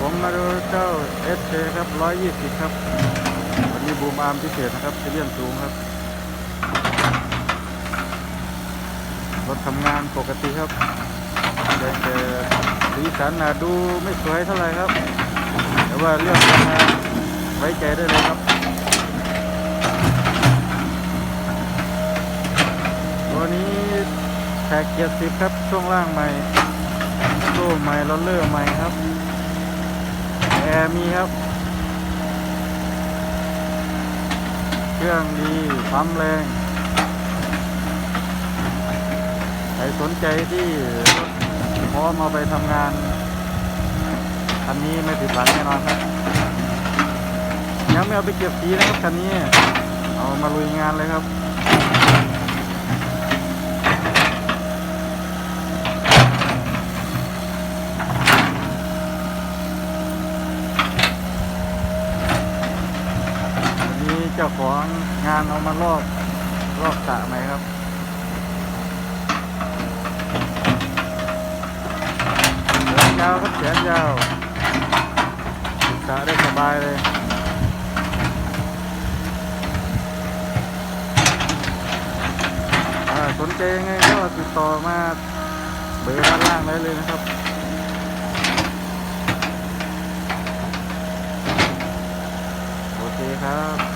ผมมาดูเจ้า SK ครับ120 ครับ วันนี้บูมอาร์มพิเศษนะครับจะเลี่ยมสูงครับ รถทำงานปกติครับแต่แต่สีสันนะดูไม่สวยเท่าไหร่ครับ แต่ว่าเรื่องทำงานไว้ใจได้เลยครับตัวนี้แท็กเกียร์สิบครับช่วงล่างใหม่โซ่ใหม่ลอเลอร์ใหม่ครับ แอร์มีครับ เครื่องดีปั๊มแรงใครสนใจที่พร้อมเอาไปทำงานคันนี้ไม่ผิดหวังแน่นอนครับยังไม่เอาไปเก็บสีนะครับคันนี้ เอามาลุยงานเลยครับ เจ้าของงานเอามาลอกลอกสระไหมครับแขนยาวครับแขนยาวศึกษาได้สบายเลยอ่าสนใจยังไงก็ติดต่อมาเบอร์ด้านล่างได้เลยนะครับโอเคครับ